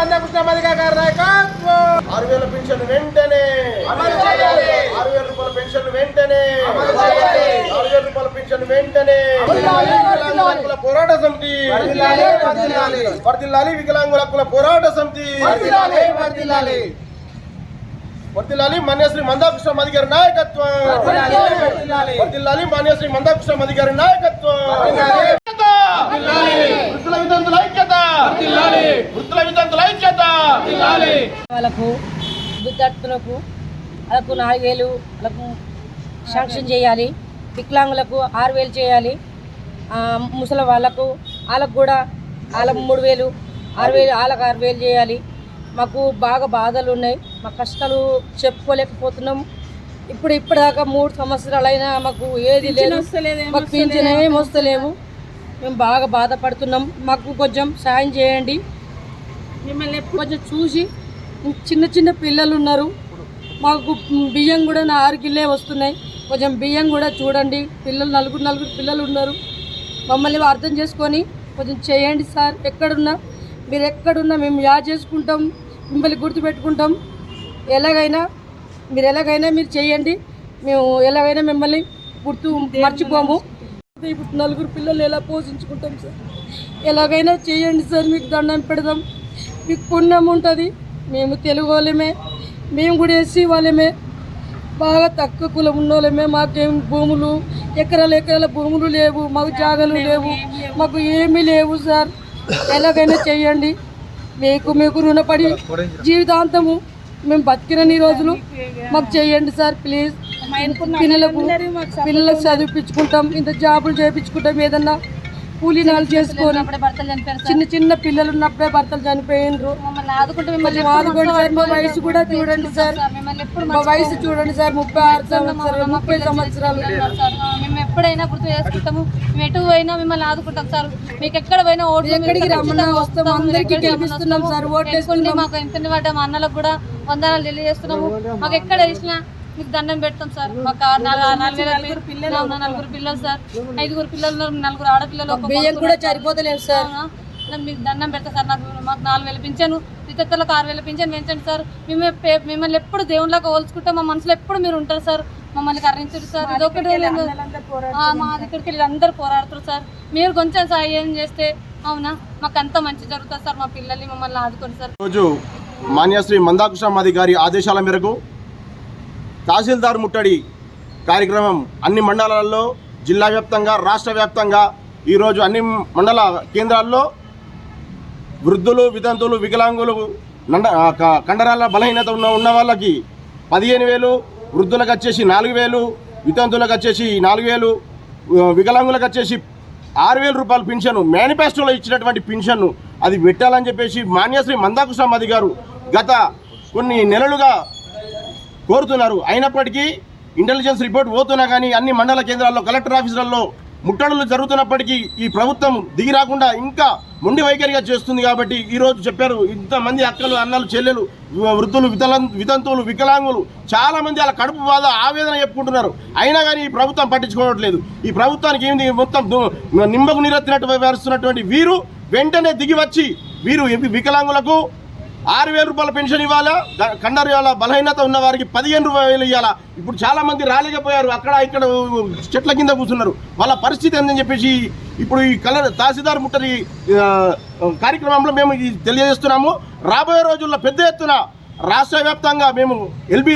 మందకృష్ణ మదిక గారి నాయకత్వం ఆరు వేల పెన్షన్ వెంటనే అమలు చేయాలి. ఆరు వేల రూపాయల పెన్షన్ వెంటనే అమలు చేయాలి. ఆరు వేల రూపాయల పెన్షన్ వెంటనే వర్ధిల్లాలి, వికలాంగుల హక్కుల పోరాట సమితి. వర్ధిల్లాలి వికలాంగుల హక్కుల పోరాట సమితి. వర్ధిల్లాలి మాన్యశ్రీ మందాకృష్ణ మది గారి నాయకత్వం. వర్ధిల్లాలి మాన్యశ్రీ మందాకృష్ణ మది గారి నాయకత్వం. ఐక్యత! వితంతుల ఐక్యత వృద్ధుల వితంతుల ఐక్యత వాళ్ళకు విద్యార్థులకు వాళ్ళకు నాలుగు వేలు వాళ్ళకు శాంక్షన్ చేయాలి. వికలాంగులకు ఆరు వేలు చేయాలి ముసలి వాళ్ళకు వాళ్ళకు కూడా వాళ్ళకు మూడు వేలు ఆరు వేలు వాళ్ళకు ఆరు వేలు చేయాలి. మాకు బాగా బాధలు ఉన్నాయి. మా కష్టాలు చెప్పుకోలేకపోతున్నాం. ఇప్పుడు ఇప్పటిదాకా మూడు సంవత్సరాలైనా మాకు ఏది లేదు. మాకు పింఛన్ ఏం వస్తలేవు మేము బాగా బాధపడుతున్నాం. మాకు కొంచెం సాయం చేయండి. మిమ్మల్ని కొంచెం చూసి చిన్న చిన్న పిల్లలు ఉన్నారు. మాకు బియ్యం కూడా నా ఆరు కిల్లే వస్తున్నాయి. కొంచెం బియ్యం కూడా చూడండి. పిల్లలు నలుగురు నలుగురు పిల్లలు ఉన్నారు. మమ్మల్ని అర్థం చేసుకొని కొంచెం చేయండి సార్. ఎక్కడున్నా మీరు ఎక్కడున్నా మేము యా చేసుకుంటాం. మిమ్మల్ని గుర్తుపెట్టుకుంటాం. ఎలాగైనా మీరు ఎలాగైనా మీరు చేయండి. మేము ఎలాగైనా మిమ్మల్ని గుర్తు మర్చిపోము. ఇప్పుడు నలుగురు పిల్లలు ఎలా పోషించుకుంటాం సార్? ఎలాగైనా చేయండి సార్. మీకు దండం పెడదాం. మీకు పుణ్యం ఉంటుంది. మేము తెలుగు వాళ్ళమే. మేము కూడా ఎస్సీ వాళ్ళమే. బాగా తక్కువ కులం ఉన్నోళ్ళమే. మాకేం భూములు ఎకరాల ఎకరాల భూములు లేవు మాకు జాగలు లేవు మాకు ఏమీ లేవు సార్. ఎలాగైనా చేయండి. మీకు మీకు రుణపడి జీవితాంతము మేము బతికినన్ని రోజులు మాకు చేయండి సార్ ప్లీజ్. పిల్లలకు పిల్లలకు చదివిపించుకుంటాం ఇంత జాబులు చేయించుకుంటాం ఏదన్నా. కూలీనాలు చేసుకొని చిన్న చిన్న పిల్లలు ఉన్నప్పుడే భర్తలు చనిపోయినరు. మా వయసు కూడా చూడండి సార్. మా వయసు చూడండి సార్ ముప్పై ఆరు సంవత్సరాలు ముప్పై సంవత్సరాలు సార్? మేము ఎప్పుడైనా గుర్తు చేసుకుంటాము. మేము ఎటు పోయినా మిమ్మల్ని ఆదుకుంటాం సార్. మీకు ఎక్కడ పోయినా ఓట్లు ఎక్కడికి రమ్మన్నా వస్తాం అందరికీ గెలిపిస్తున్నాం సార్. మాకు ఎంత అన్నలకు కూడా వందనాలు తెలియజేస్తున్నాము. మాకు ఎక్కడ వేసినా మీకు దండం పెడతాం సార్. మాకు ఆ నాలుగు నాలుగు వేల పిల్లలు నలుగురు పిల్లలు సార్. ఐదుగురు పిల్లలు ఉన్నారు, నలుగురు ఆడపిల్లలు ఒక బియ్యం కూడా సరిపోతలేవు సార్. మీకు దండం పెడతా సార్. నాకు మాకు నాలుగు వేలు పింఛను ఇతరులకు ఆరు వేలు పింఛను పెంచండి సార్. మేము మిమ్మల్ని ఎప్పుడు దేవుళ్ళకి పోల్చుకుంటే మా మనసులో ఎప్పుడు మీరు ఉంటారు సార్. మమ్మల్ని కరించారు సార్. ఇదొకటి మా దగ్గరికి వెళ్ళి అందరు పోరాడుతారు సార్. మీరు కొంచెం సాయం చేస్తే అవునా? మాకు అంత మంచి జరుగుతుంది సార్. మా పిల్లల్ని మమ్మల్ని ఆదుకోండి సార్. రోజు మాన్యశ్రీ మందాకృష్ణ మది గారి ఆదేశాల మేరకు తహసీల్దార్ ముట్టడి కార్యక్రమం అన్ని మండలాల్లో జిల్లా వ్యాప్తంగా రాష్ట్ర వ్యాప్తంగా ఈరోజు అన్ని మండల కేంద్రాల్లో వృద్ధులు వితంతువులు వికలాంగులు నండ కండరాల బలహీనత ఉన్న ఉన్న వాళ్ళకి పదిహేను వేలు వృద్ధులకు వచ్చేసి నాలుగు వేలు వితంతువులకు వచ్చేసి నాలుగు వేలు వికలాంగులకు వచ్చేసి ఆరు వేల రూపాయలు పింఛను మేనిఫెస్టోలో ఇచ్చినటువంటి పింఛను అది పెట్టాలని చెప్పేసి మాన్యశ్రీ మందాకృష్ణ మది గారు గత కొన్ని నెలలుగా కోరుతున్నారు. అయినప్పటికీ ఇంటెలిజెన్స్ రిపోర్ట్ పోతున్నా కానీ అన్ని మండల కేంద్రాల్లో కలెక్టర్ ఆఫీసులలో ముట్టడులు జరుగుతున్నప్పటికీ ఈ ప్రభుత్వం దిగి రాకుండా ఇంకా మొండి వైఖరిగా చేస్తుంది కాబట్టి ఈరోజు చెప్పారు ఇంతమంది అక్కలు అన్నలు చెల్లెలు వృద్ధులు వితల వితంతువులు వికలాంగులు చాలామంది అలా కడుపు బాధ ఆవేదన చెప్పుకుంటున్నారు. అయినా కానీ ఈ ప్రభుత్వం పట్టించుకోవట్లేదు. ఈ ప్రభుత్వానికి ఏంది మొత్తం దు- నిమ్మకు నీరెత్తినట్టు వ్యవహరిస్తున్నటువంటి వీరు వెంటనే దిగి వచ్చి వీరు వికలాంగులకు ఆరు వేల రూపాయల పెన్షన్ ఇవ్వాలా? కండరు ఇవ్వాలా? బలహీనత ఉన్న వారికి పదిహేను రూపాయలు ఇవ్వాలా ఇప్పుడు చాలా మంది రాలేకపోయారు. అక్కడ ఇక్కడ చెట్ల కింద కూర్చున్నారు. వాళ్ళ పరిస్థితి ఏందని చెప్పేసి ఇప్పుడు ఈ కలర్ తహసీల్దార్ ముట్టరి కార్యక్రమంలో మేము తెలియజేస్తున్నాము. రాబోయే రోజుల్లో పెద్ద ఎత్తున రాష్ట్ర వ్యాప్తంగా మేము ఎల్బీ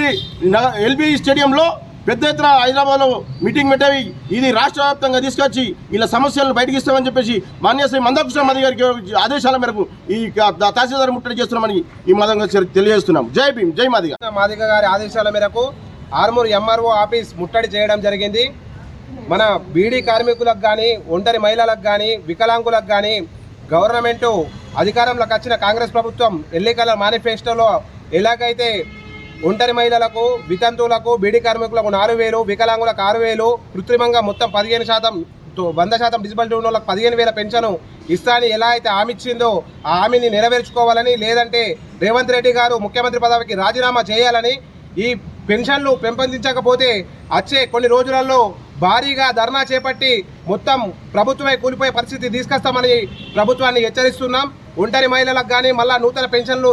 ఎల్బీ స్టేడియంలో పెద్ద ఎత్తున హైదరాబాద్లో మీటింగ్ పెట్టేవి. ఇది రాష్ట్ర వ్యాప్తంగా తీసుకొచ్చి ఇలా సమస్యలను బయటకి ఇస్తామని చెప్పేసి మాన్యశ్రీ మందకృష్ణ మది గారికి ఆదేశాల మేరకు ఈ క- తహసీల్దార్ ముట్టడి చేస్తున్నామని ఈ మదంగా తెలియజేస్తున్నాం. జై భీమ్ జై మాదిగ మాదిగ గారి ఆదేశాల మేరకు ఆర్మూర్ ఎంఆర్ఓ ఆఫీస్ ముట్టడి చేయడం జరిగింది. మన బీడీ కార్మికులకు కానీ ఒంటరి మహిళలకు కానీ వికలాంగులకు కానీ గవర్నమెంటు అధికారంలోకి వచ్చిన కాంగ్రెస్ ప్రభుత్వం ఎన్నికల మేనిఫెస్టోలో ఎలాగైతే ఒంటరి మహిళలకు వితంతువులకు బీడీ కార్మికులకు నాలుగు వేలు వికలాంగులకు ఆరు వేలు కృత్రిమంగా మొత్తం పదిహేను శాతం వంద శాతం డిజిబిలిటీ ఉన్న వాళ్ళకి పదిహేను వేల పెన్షన్ ఇస్తా అని ఎలా అయితే హామీ ఇచ్చిందో ఆ హామీని నెరవేర్చుకోవాలని లేదంటే రేవంత్ రెడ్డి గారు ముఖ్యమంత్రి పదవికి రాజీనామా చేయాలని ఈ పెన్షన్లు పెంపొందించకపోతే వచ్చే కొన్ని రోజులలో భారీగా ధర్నా చేపట్టి మొత్తం ప్రభుత్వమే కూలిపోయే పరిస్థితి తీసుకొస్తామని ప్రభుత్వాన్ని హెచ్చరిస్తున్నాం. ఒంటరి మహిళలకు కానీ మళ్ళీ నూతన పెన్షన్లు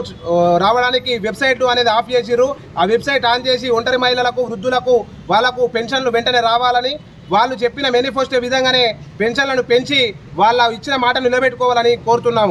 రావడానికి వెబ్సైట్ అనేది ఆఫ్ చేసిర్రు. ఆ వెబ్సైట్ ఆన్ చేసి ఒంటరి మహిళలకు వృద్ధులకు వాళ్ళకు పెన్షన్లు వెంటనే రావాలని వాళ్ళు చెప్పిన మేనిఫెస్టో విధంగానే పెన్షన్లను పెంచి వాళ్ళ ఇచ్చిన మాటలు నిలబెట్టుకోవాలని కోరుతున్నాము.